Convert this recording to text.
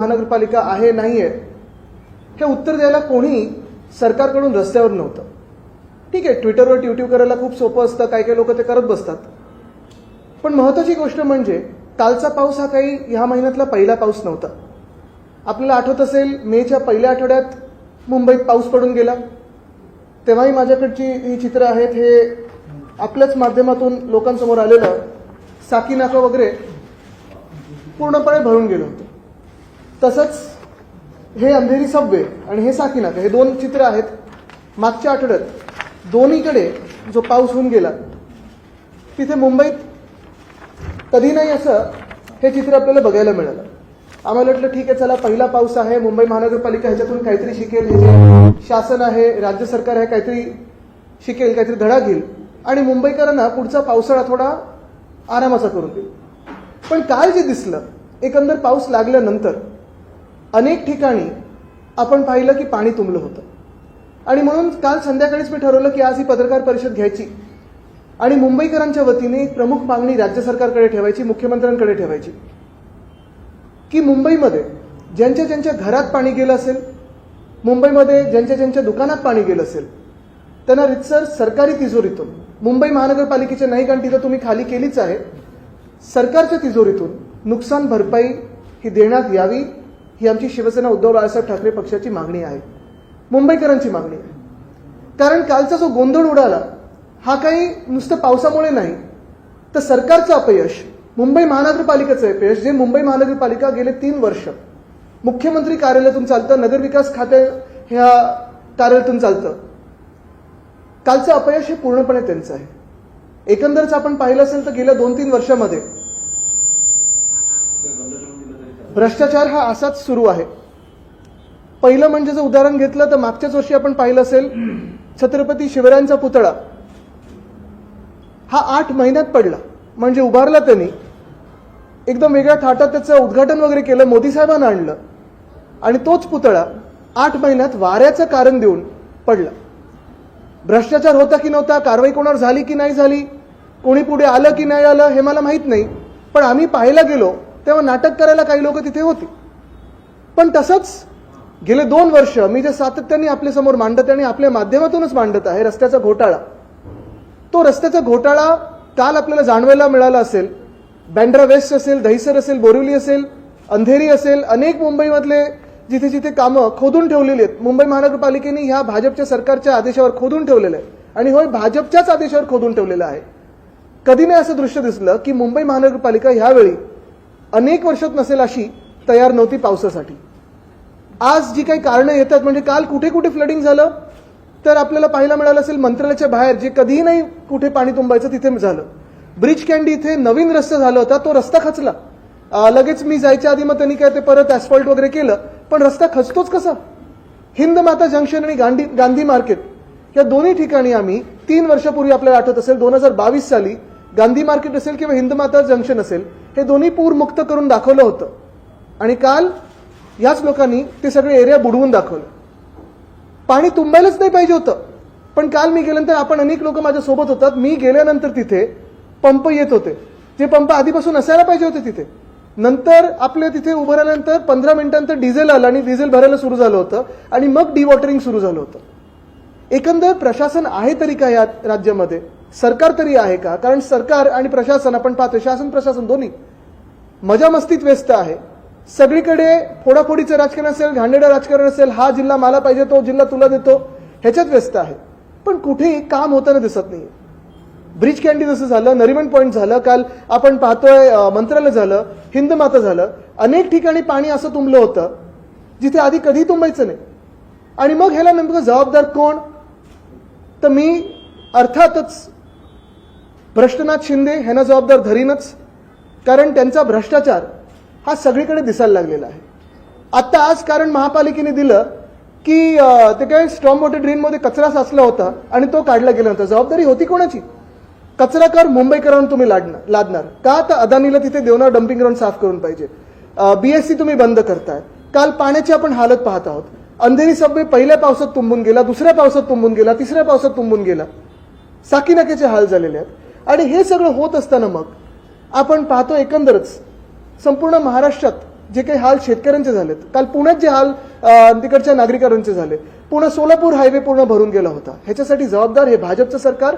महानगरपालिका आहे नाही आहे हे उत्तर द्यायला कोणी सरकारकडून रस्त्यावर नव्हतं. ठीक आहे ट्विटरवर ट्विट्यू करायला खूप सोपं असतं काही काही लोक ते करत बसतात. पण महत्वाची गोष्ट म्हणजे कालचा पाऊस हा काही ह्या महिन्यातला पहिला पाऊस नव्हता. आपल्याला आठवत असेल मेच्या पहिल्या आठवड्यात मुंबईत पाऊस पडून गेला. तेव्हाही माझ्याकडची ही चित्र आहेत हे आपल्याच माध्यमातून लोकांसमोर आलेलं साकीनाका वगैरे पूर्णपणे भरून गेलं होतं. तसंच हे अंधेरी सबवे आणि हे साकीनाथ हे दोन चित्र आहेत मागच्या आठवड्यात. दोन्हीकडे जो पाऊस होऊन गेला तिथे मुंबईत कधी नाही असं हे चित्र आपल्याला बघायला मिळालं. आम्हाला वाटलं ठीक आहे चला पहिला पाऊस आहे मुंबई महानगरपालिका ह्याच्यातून काहीतरी शिकेल हे जे शासन आहे राज्य सरकार आहे काहीतरी शिकेल काहीतरी धडा घेईल. आणि मुंबईकरांना पुढचा पावसाळा थोडा आरामाचा करून देईल. पण काल जे दिसलं एकंदर पाऊस लागल्यानंतर अनेक ठिकाणी आपण पाहिलं की पाणी तुंबलं होतं. आणि म्हणून काल संध्याकाळीच मी ठरवलं की आज ही पत्रकार परिषद घ्यायची. आणि मुंबईकरांच्या वतीने एक प्रमुख मागणी राज्य सरकारकडे ठेवायची मुख्यमंत्र्यांकडे ठेवायची. की मुंबईमध्ये ज्यांच्या ज्यांच्या घरात पाणी गेलं असेल मुंबईमध्ये ज्यांच्या ज्यांच्या दुकानात पाणी गेलं असेल त्यांना रितसर सरकारी तिजोरीतून मुंबई महानगरपालिकेच्या नाही कारण तिथं तुम्ही खाली केलीच आहे सरकारच्या तिजोरीतून नुकसान भरपाई ही देण्यात यावी ही आमची शिवसेना उद्धव बाळासाहेब ठाकरे पक्षाची मागणी आहे. मुंबईकरांची मागणी आहे. कारण कालचा जो गोंधळ उडाला हा काही नुसतं पावसामुळे नाही तर सरकारचं अपयश मुंबई महानगरपालिकेचं अपयश जे मुंबई महानगरपालिका गेले तीन वर्ष मुख्यमंत्री कार्यालयातून चालतं नगरविकास खाते ह्या कार्यालयातून चालतं. कालचं अपयश हे पूर्णपणे त्यांचं आहे. एकंदरच आपण पाहिलं असेल तर गेल्या दोन तीन वर्षामध्ये भ्रष्टाचार हा असाच सुरू आहे. पहिलं म्हणजे जर उदाहरण घेतलं तर मागच्याच वर्षी आपण पाहिलं असेल छत्रपती शिवरायांचा पुतळा. हा आठ महिन्यात पडला. म्हणजे उभारला त्यांनी. एकदम वेगळ्या थाटात त्याचं उद्घाटन वगैरे केलं मोदी साहेबांना आणलं. आणि तोच पुतळा आठ महिन्यात वाऱ्याचं कारण देऊन पडला. भ्रष्टाचार होता की नव्हता कारवाई कोणावर झाली की नाही झाली कोणी पुढे आलं की नाही आलं हे मला माहीत नाही. पण आम्ही पाहायला गेलो तेव्हा नाटक करायला काही लोक तिथे होते. पण तसंच गेले दोन वर्ष मी जे सातत्याने आपल्यासमोर मांडत आणि आपल्या माध्यमातूनच मांडत आहे रस्त्याचा घोटाळा. तो रस्त्याचा घोटाळा काल आपल्याला जाणवायला मिळाला असेल. बँड्रा वेस्ट असेल दहिसर असेल बोरिवली असेल अंधेरी असेल अनेक मुंबईमधले जिथे जिथे कामं खोदून ठेवलेली आहेत. मुंबई महानगरपालिकेने ह्या भाजपच्या सरकारच्या आदेशावर खोदून ठेवलेलं आहे. आणि होय भाजपच्याच आदेशावर खोदून ठेवलेलं आहे. कधी नाही असं दृश्य दिसलं की मुंबई महानगरपालिका ह्यावेळी अनेक वर्षात नसेल अशी तयार नव्हती पावसासाठी. आज जी काही कारणं येतात म्हणजे काल कुठे कुठे फ्लडिंग झालं तर आपल्याला पाहायला मिळालं असेल मंत्रालयाच्या बाहेर जे कधीही नाही कुठे पाणी तुंबायचं तिथे झालं. ब्रिज कॅन्डी इथे नवीन रस्ता झाला होता तो रस्ता खचला. लगेच मी जायच्या आधी मग त्यांनी काय ते परत ॲस्फॉल्ट वगैरे केलं पण रस्ता खचतोच कसा? हिंद माता जंक्शन आणि गांधी गांधी मार्केट या दोन्ही ठिकाणी आम्ही तीन वर्षापूर्वी आपल्याला आठवत असेल दोन हजार बावीस साली गांधी मार्केट असेल किंवा हिंद माता जंक्शन असेल हे दोन्ही पूर मुक्त करून दाखवलं होतं. आणि काल याच लोकांनी ते सगळे एरिया बुडवून दाखवलं. पाणी तुंबायलाच नाही पाहिजे होतं. पण काल मी गेल्यानंतर आपण अनेक लोक माझ्या सोबत होतात. मी गेल्यानंतर तिथे पंप येत होते. जे पंप आधीपासून असायला पाहिजे होते तिथे. नंतर आपल्या तिथे उभं राहिल्यानंतर पंधरा मिनिटांनंतर डिझेल आलं आणि डिझेल भरायला सुरू झालं होतं. आणि मग डिवॉटरिंग सुरू झालं होतं. एकंदर प्रशासन आहे तरी का या राज्यामध्ये? सरकार तरी आहे का? कारण सरकार आणि प्रशासन आपण पाहतो शासन प्रशासन दोन्ही. मजा मस्तीत व्यस्त आहे. सगळीकडे फोडाफोडीचं राजकारण असेल घाणेडं राजकारण असेल हा जिल्हा मला पाहिजे तो जिल्हा तुला देतो ह्याच्यात व्यस्त आहे. पण कुठेही काम होताना दिसत नाही ब्रिज कॅन्डी जसं झालं नरिमन पॉईंट झालं काल आपण पाहतोय मंत्रालय झालं हिंद माता झालं अनेक ठिकाणी पाणी असं तुंबलं होतं जिथे आधी कधी तुंबायचं नाही. आणि मग ह्याला नेमकं जबाबदार कोण? तर मी अर्थातच भ्रष्टनाथ शिंदे ह्यांना जबाबदार धरीनच. कारण त्यांचा भ्रष्टाचार हा सगळीकडे दिसायला लागलेला आहे. आत्ता आज कारण महापालिकेने दिलं की ते काय स्ट्रॉम वॉटर ड्रेनमध्ये कचरा साचला होता आणि तो काढला गेला होता जबाबदारी होती कोणाची? कचरा कर मुंबईकरांना तुम्ही लाडणार लादणार. का तर अदानीला तिथे देवणार डम्पिंग ग्राउंड साफ करून पाहिजे? बीएससी तुम्ही बंद करताय. काल पाण्याची आपण हालत पाहत आहोत. अंधेरी सबवे पहिल्या पावसात तुंबून गेला दुसऱ्या पावसात तुंबून गेला तिसऱ्या पावसात तुंबून गेला. साकीनाक्याचे हाल झालेले आहेत. आणि हे सगळं होत असताना मग आपण पाहतो एकंदरच संपूर्ण महाराष्ट्रात जे काही हाल शेतकऱ्यांचे झालेत. काल पुण्यात जे हाल तिकडच्या नागरिकांचे झाले. पुणे सोलापूर हायवे पूर्ण भरून गेला होता. ह्याच्यासाठी जबाबदार हे भाजपचं सरकार.